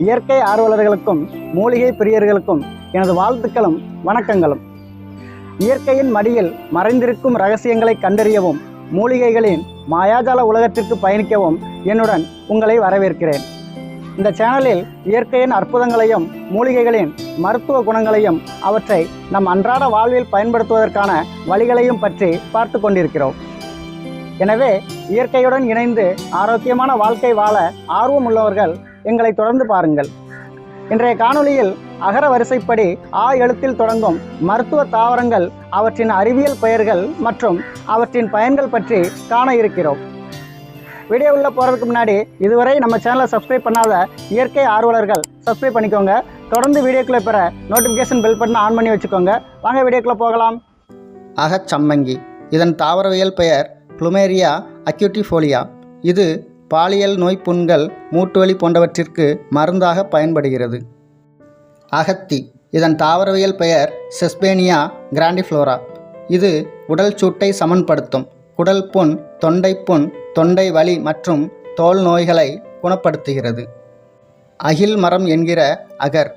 இயற்கை ஆர்வலர்களுக்கும் மூலிகை பிரியர்களுக்கும் எனது வாழ்த்துக்களும் வணக்கங்களும். இயற்கையின் மடியில் மறைந்திருக்கும் ரகசியங்களை கண்டறியவும் மூலிகைகளின் மாயாஜால உலகத்திற்கு பயணிக்கவும் என்னுடன் உங்களை வரவேற்கிறேன். இந்த சேனலில் இயற்கையின் அற்புதங்களையும் மூலிகைகளின் மருத்துவ குணங்களையும் அவற்றை நம் அன்றாட வாழ்வில் பயன்படுத்துவதற்கான வழிகளையும் பற்றி பார்த்து கொண்டிருக்கிறோம். எனவே இயற்கையுடன் இணைந்து ஆரோக்கியமான வாழ்க்கை வாழ ஆர்வம் உள்ளவர்கள் எங்களை தொடர்ந்து பாருங்கள். இன்றைய காணொளியில் அகர வரிசைப்படி ஆ எழுத்தில் தொடங்கும் மருத்துவ தாவரங்கள் அவற்றின் அறிவியல் பெயர்கள் மற்றும் அவற்றின் பயன்கள் பற்றி காண இருக்கிறோம். வீடியோ உள்ள போகிறதுக்கு முன்னாடி இதுவரை நம்ம சேனலை சப்ஸ்கிரைப் பண்ணாத இயற்கை ஆர்வலர்கள் சப்ஸ்கிரைப் பண்ணிக்கோங்க. தொடர்ந்து வீடியோக்களை பெற நோட்டிஃபிகேஷன் பெல் பட்டன் ஆன் பண்ணி வச்சுக்கோங்க. வாங்க வீடியோக்குள்ளே போகலாம். அகச்சம்மங்கி. இதன் தாவரவியல் பெயர் ப்ளுமேரியா அக்யூட்டிஃபோலியா இது பாலியல் நோய் புண்கள் மூட்டுவலி போன்றவற்றிற்கு மருந்தாக பயன்படுகிறது. அகத்தி இதன் தாவரவியல் பெயர் செஸ்பேனியா கிராண்டிஃப்ளோரா. இது உடல் சூட்டை சமன்படுத்தும். குடல் புண் தொண்டை புண் தொண்டை வலி மற்றும் தோல் நோய்களை குணப்படுத்துகிறது. அகில் மரம் என்கிற அகர்.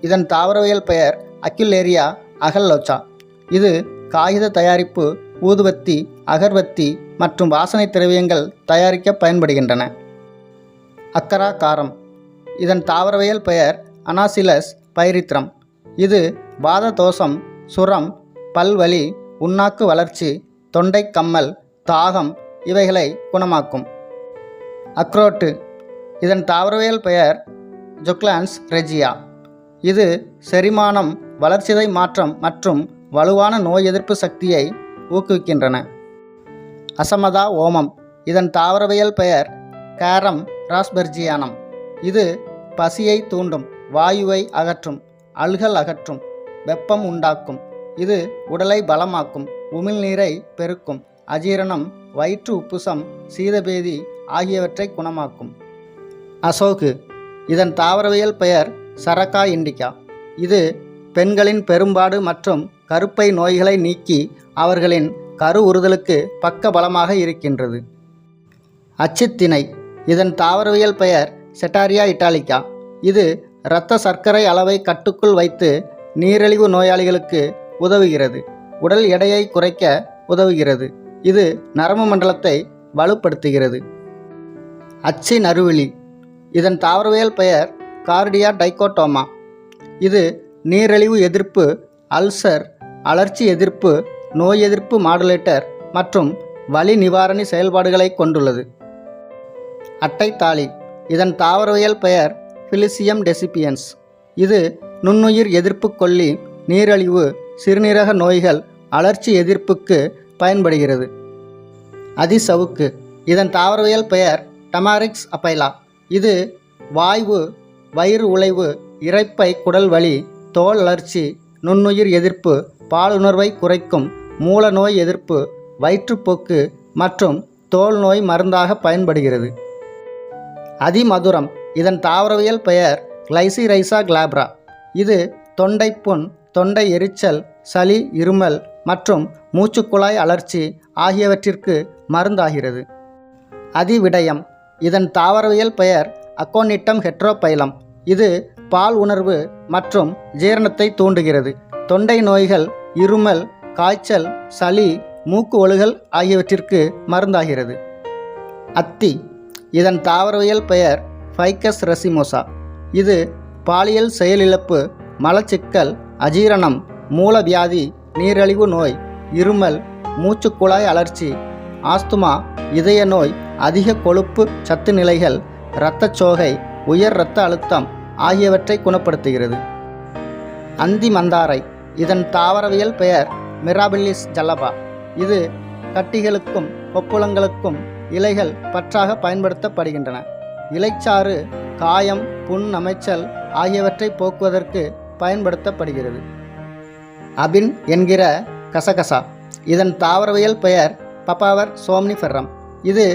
இதன் தாவரவியல் பெயர் அக்கிலேரியா அகல்லோச்சா. இது காகித தயாரிப்பு ஊதுவத்தி அகர்வத்தி மற்றும் வாசனை திரவியங்கள் தயாரிக்க பயன்படுகின்றன. அக்கரா காரம். இதன் தாவரவியல் பெயர் அனாசிலஸ் பைரித்ரம். இது வாத தோஷம் சுரம் பல்வலி உண்ணாக்கு வளர்ச்சி தொண்டை கம்மல் தாகம் இவைகளை குணமாக்கும். அக்ரோட்டு. இதன் தாவரவியல் பெயர் ஜொக்லான்ஸ் ரெஜியா. இது செரிமானம் வளர்ச்சிதை மாற்றம் மற்றும் வலுவான நோய் எதிர்ப்பு சக்தியை ஊக்குவிக்கின்றன. அசமதா ஓமம். இதன் தாவரவியல் பெயர் கேரம் ராஸ்பெர்ஜியானம். இது பசியை தூண்டும் வாயுவை அகற்றும் அல்கல் அகற்றும் வெப்பம் உண்டாக்கும். இது உடலை பலமாக்கும் உமிழ்நீரை பெருக்கும் அஜீரணம் வயிற்று உப்புசம் சீதபேதி ஆகியவற்றை குணமாக்கும். அசோகு. இதன் தாவரவியல் பெயர் சரக்கா இண்டிகா. இது பெண்களின் பெரும்பாடு மற்றும் கருப்பை நோய்களை நீக்கி அவர்களின் கரு உறுதலுக்கு பக்க பலமாக இருக்கின்றது. அச்சுத்திணை இதன் தாவரவியல் பெயர் செட்டாரியா இட்டாலிக்கா. இது இரத்த சர்க்கரை அளவை கட்டுக்குள் வைத்து நீரிழிவு நோயாளிகளுக்கு உதவுகிறது. உடல் எடையை குறைக்க உதவுகிறது. இது நரம்பு மண்டலத்தை வலுப்படுத்துகிறது. அச்சி நறுவிழி இதன் தாவரவியல் பெயர் கார்டியா டைகோட்டோமா. இது நீரிழிவு எதிர்ப்பு அல்சர் அலர்ச்சி எதிர்ப்பு நோய் எதிர்ப்பு மாடுலேட்டர் மற்றும் வலி நிவாரணி செயல்பாடுகளை கொண்டுள்ளது. அட்டைத்தாளி இதன் தாவரவியல் பெயர் பிலிசியம் டெசிபியன்ஸ் இது நுண்ணுயிர் எதிர்ப்பு கொல்லி நீரழிவு சிறுநீரக நோய்கள் அலர்ச்சி எதிர்ப்புக்கு பயன்படுகிறது. அதிசவுக்கு. இதன் தாவரவியல் பெயர் டமாரிக்ஸ் அப்பைலா இது வாய்வு வயிறு உழைவு இறைப்பை குடல் வலி தோல் அலர்ச்சி நுண்ணுயிர் எதிர்ப்பு பாலுணர்வை குறைக்கும் மூல நோய் எதிர்ப்பு வயிற்றுப்போக்கு மற்றும் தோல் நோய் மருந்தாக பயன்படுகிறது. அதிமதுரம் இதன் தாவரவியல் பெயர் கிளைசிரைசா கிளாப்ரா இது தொண்டை புண் தொண்டை எரிச்சல் சளி இருமல் மற்றும் மூச்சுக்குழாய் அழற்சி ஆகியவற்றிற்கு மருந்தாகிறது. அதிவிடயம் இதன் தாவரவியல் பெயர் அக்கோனிட்டம் ஹெட்ரோபைலம் இது பால் உணர்வு மற்றும் ஜீரணத்தை தூண்டுகிறது. தொண்டை நோய்கள் இருமல் காய்ச்சல் சளி மூக்கு ஒழுகல் ஆகியவற்றிற்கு மருந்தாகிறது. அத்தி இதன் தாவரவியல் பெயர் ஃபைக்கஸ் ரெசிமோசா. இது பாலியல் செயலிழப்பு மலச்சிக்கல் அஜீரணம் மூலவியாதி நீரிழிவு நோய் இருமல் மூச்சுக்குழாய் அழற்சி ஆஸ்துமா இதய நோய் அதிக கொழுப்பு சத்து நிலைகள் இரத்தச்சோகை உயர் இரத்த அழுத்தம் ஆகியவற்றை குணப்படுத்துகிறது. அந்தி மந்தாரை. இதன் தாவரவியல் பெயர் மிராபில்லிஸ் ஜல்லபா. இது கட்டிகளுக்கும் கொப்புளங்களுக்கும் இலைகள் பற்றாக பயன்படுத்தப்படுகின்றன. இலைச்சாறு காயம் புண் அமைச்சல் ஆகியவற்றை போக்குவதற்கு பயன்படுத்தப்படுகிறது. அபின் என்கிற கசகசா. இதன் தாவரவியல் பெயர் பப்பாவர் சோம்னிஃபெர்ரம் இது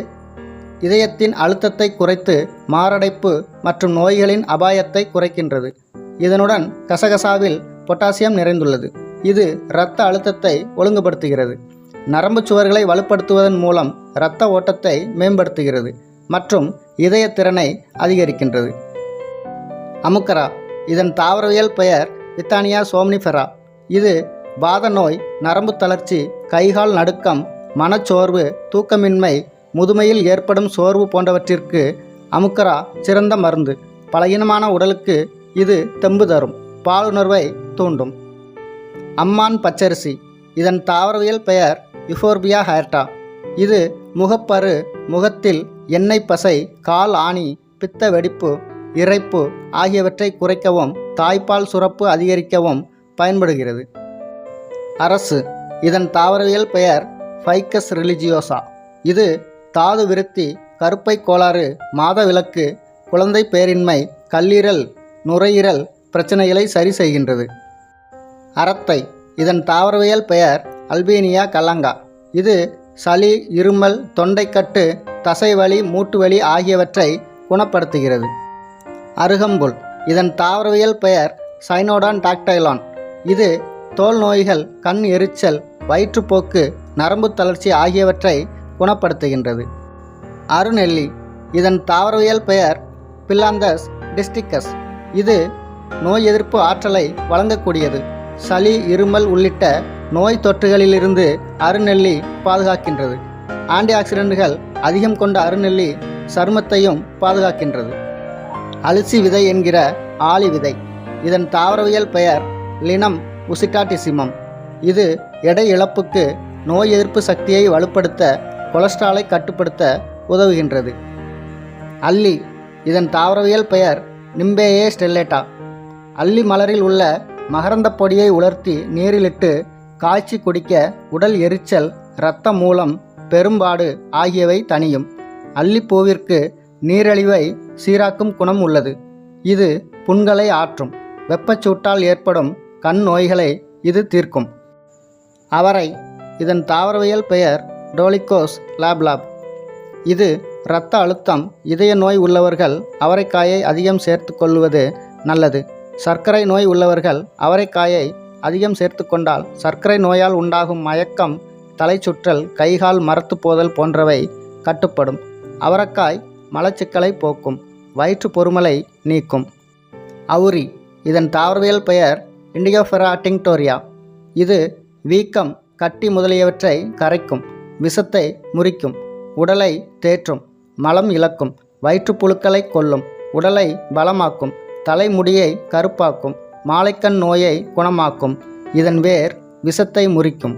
இதயத்தின் அழுத்தத்தை குறைத்து மாரடைப்பு மற்றும் நோய்களின் அபாயத்தை குறைக்கின்றது. இதனுடன் கசகசாவில் பொட்டாசியம் நிறைந்துள்ளது. இது இரத்த அழுத்தத்தை ஒழுங்குபடுத்துகிறது. நரம்பு சுவர்களை வலுப்படுத்துவதன் மூலம் இரத்த ஓட்டத்தை மேம்படுத்துகிறது மற்றும் இதய திறனை அதிகரிக்கின்றது. அமுக்கரா இதன் தாவரவியல் பெயர் வித்தானியா சோம்னிஃபெரா. இது வாத நோய் நரம்பு தளர்ச்சி கைகால் நடுக்கம் மனச்சோர்வு தூக்கமின்மை முதுமையில் ஏற்படும் சோர்வு போன்றவற்றிற்கு அமுக்கரா சிறந்த மருந்து. பலகீனமான உடலுக்கு இது தெம்பு தரும். பாலுணர்வை தூண்டும். அம்மான் பச்சரிசி. இதன் தாவரவியல் பெயர் யுஃபோர்பியா ஹேர்டா இது முகப்பரு முகத்தில் எண்ணெய் பசை கால் ஆணி பித்த வெடிப்பு இறைப்பு ஆகியவற்றை குறைக்கவும் தாய்ப்பால் சுரப்பு அதிகரிக்கவும் பயன்படுகிறது. அரசு. இதன் தாவரவியல் பெயர் ஃபைக்கஸ் ரிலிஜியோசா. இது தாது விருத்தி கருப்பை கோளாறு மாதவிலக்கு குழந்தை பேரின்மை கல்லீரல் நுரையீரல் பிரச்சனைகளை சரி செய்கின்றது. அரத்தை இதன் தாவரவியல் பெயர் அல்பீனியா கலங்கா. இது சளி இருமல் தொண்டைக்கட்டு தசைவலி மூட்டுவலி ஆகியவற்றை குணப்படுத்துகிறது. அருகம்புல். இதன் தாவரவியல் பெயர் சைனோடான் டாக்டைலான். இது தோல் நோய்கள் கண் எரிச்சல் வயிற்றுப்போக்கு நரம்பு தளர்ச்சி ஆகியவற்றை குணப்படுத்துகின்றது. அருநெல்லி. இதன் தாவரவியல் பெயர் பில்லாந்தஸ் டிஸ்டிக்கஸ். இது நோய் எதிர்ப்பு ஆற்றலை வழங்கக்கூடியது. சளி இருமல் உள்ளிட்ட நோய் தொற்றுகளிலிருந்து அருநெல்லி பாதுகாக்கின்றது. ஆன்டி ஆக்சிடென்ட்கள் அதிகம் கொண்ட அருநெல்லி சருமத்தையும் பாதுகாக்கின்றது. அலிசி விதை என்கிற ஆளி விதை. இதன் தாவரவியல் பெயர் லினம் உசிகாட்டிசிமம் இது எடை இழப்புக்கு நோய் எதிர்ப்பு சக்தியை வலுப்படுத்த கொலஸ்ட்ராலை கட்டுப்படுத்த உதவுகின்றது. அல்லி இதன் தாவரவியல் பெயர் நிம்பேயே ஸ்டெல்லேட்டா. அல்லி மலரில் உள்ள மகரந்தப் பொடியை உலர்த்தி நீரிலிட்டு காய்ச்சி குடிக்க உடல் எரிச்சல் இரத்த மூலம் பெரும்பாடு ஆகியவை தணியும். அல்லிப்பூவிற்கு நீரழிவை சீராக்கும் குணம் உள்ளது. இது புண்களை ஆற்றும். வெப்பச்சூட்டால் ஏற்படும் கண் நோய்களை இது தீர்க்கும். அவரை இதன் தாவரவியல் பெயர் டோலிகோஸ் லாப்லாப். இது இரத்த அழுத்தம் இதய நோய் உள்ளவர்கள் அவரைக்காயை அதிகம் சேர்த்து கொள்வது நல்லது. சர்க்கரை நோய் உள்ளவர்கள் அவரைக்காயை அதிகம் சேர்த்து கொண்டால் சர்க்கரை நோயால் உண்டாகும் மயக்கம் தலை சுற்றல் கைகால் மரத்து போதல் போன்றவை கட்டுப்படும். அவரைக்காய் மலச்சிக்கலை போக்கும் வயிற்று பொறுமலை நீக்கும். அவுரி இதன் தாவரவியல் பெயர் இண்டிகோஃபெரா டிங்டோரியா. இது வீக்கம் கட்டி முதலியவற்றை கரைக்கும் விஷத்தை முறிக்கும் உடலை தேற்றும் மலம் இழக்கும் வயிற்றுப்புழுக்களை கொல்லும் உடலை பலமாக்கும் தலைமுடியை கருப்பாக்கும் மாலைக்கண் நோயை குணமாக்கும் இதன் வேர் விஷத்தை முறிக்கும்.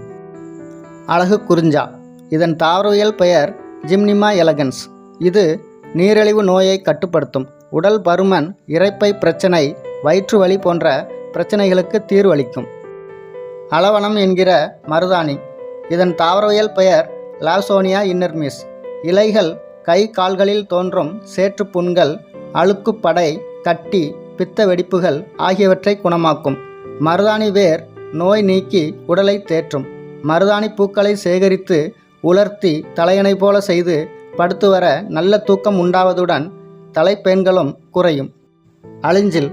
அழகு குறிஞ்சா இதன் தாவரவியல் பெயர் ஜிம்னிமா எலகன்ஸ். இது நீரிழிவு நோயை கட்டுப்படுத்தும் உடல் பருமன் இறைப்பை பிரச்சனை வயிற்று வலி போன்ற பிரச்சனைகளுக்கு தீர்வளிக்கும் அளவனம் என்கிற மருதாணி இதன் தாவரவியல் பெயர் லாசோனியா இன்னர்மிஸ். இலைகள் கை கால்களில் தோன்றும் சேற்று புண்கள் அழுக்குப்படை கட்டி பித்த வெடிப்புகள் ஆகியவற்றை குணமாக்கும். மருதாணி வேர் நோய் நீக்கி உடலை தேற்றும். மருதாணி பூக்களை சேகரித்து உலர்த்தி தலையணை போல செய்து படுத்து வர நல்ல தூக்கம் உண்டாவதுடன் தலைப்பெண்களும் குறையும். அழிஞ்சில்.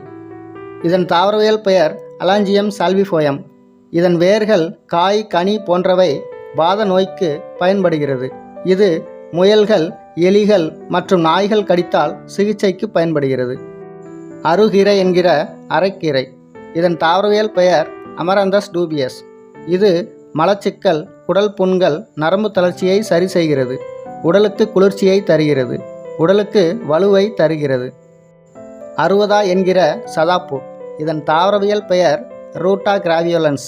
இதன் தாவரவியல் பெயர் அலாஞ்சியம் சால்விஃபோயம். இதன் வேர்கள் காய் கனி போன்றவை வாத நோய்க்கு பயன்படுகிறது. இது முயல்கள் எலிகள் மற்றும் நாய்கள் கடித்தால் சிகிச்சைக்கு பயன்படுகிறது. அருகீரை என்கிற அரைக்கீரை. இதன் தாவரவியல் பெயர் அமரந்தஸ் டூபியஸ். இது மலச்சிக்கல் குடல் புண்கள் நரம்பு தளர்ச்சியை சரி செய்கிறது. உடலுக்கு குளிர்ச்சியை தருகிறது. உடலுக்கு வலுவை தருகிறது. அறுவதா என்கிற சதாப்பு. இதன் தாவரவியல் பெயர் ரூட்டா கிராவியோலன்ஸ்.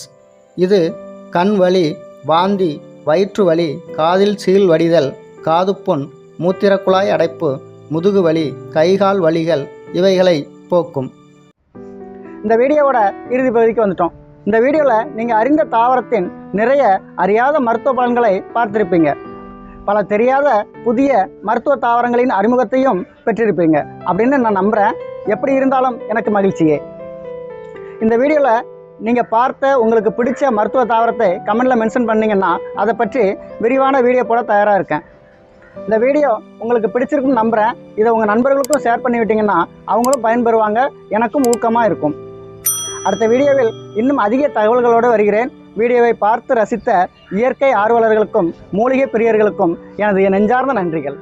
இது கண் வலி வாந்தி வயிற்று வலி காதில் சீல் வடிதல் காதுப்புண் மூத்திரக்குழாய் அடைப்பு முதுகு வலி கைகால் வலிகள் இவைகளை போக்கும். இந்த வீடியோவோட இறுதி பகுதிக்கு வந்துட்டோம். இந்த வீடியோவில் நீங்கள் அறிந்த தாவரத்தின் நிறைய அறியாத மருத்துவ பலன்களை பார்த்துருப்பீங்க. பல தெரியாத புதிய மருத்துவ தாவரங்களின் அறிமுகத்தையும் பெற்றிருப்பீங்க. அப்படின்னு நான் நம்புகிறேன் எப்படி இருந்தாலும் எனக்கு மகிழ்ச்சியே. இந்த வீடியோவில் நீங்கள் பார்த்த உங்களுக்கு பிடிச்ச மருத்துவ தாவரத்தை கமெண்டில் மென்ஷன் பண்ணிங்கன்னா அதை பற்றி விரிவான வீடியோ போட தயாராக இருக்கேன். இந்த வீடியோ உங்களுக்கு பிடிச்சிருக்குன்னு நம்புகிறேன் இதை உங்கள் நண்பர்களுக்கும் ஷேர் பண்ணி விட்டீங்கன்னா அவங்களும் பயன்பெறுவாங்க. எனக்கும் ஊக்கமாக இருக்கும். அடுத்த வீடியோவில் இன்னும் அதிக தகவல்களோடு வருகிறேன். வீடியோவை பார்த்து ரசித்த இயற்கை ஆர்வலர்களுக்கும் மூலிகை பிரியர்களுக்கும் எனது நெஞ்சார்ந்த நன்றிகள்.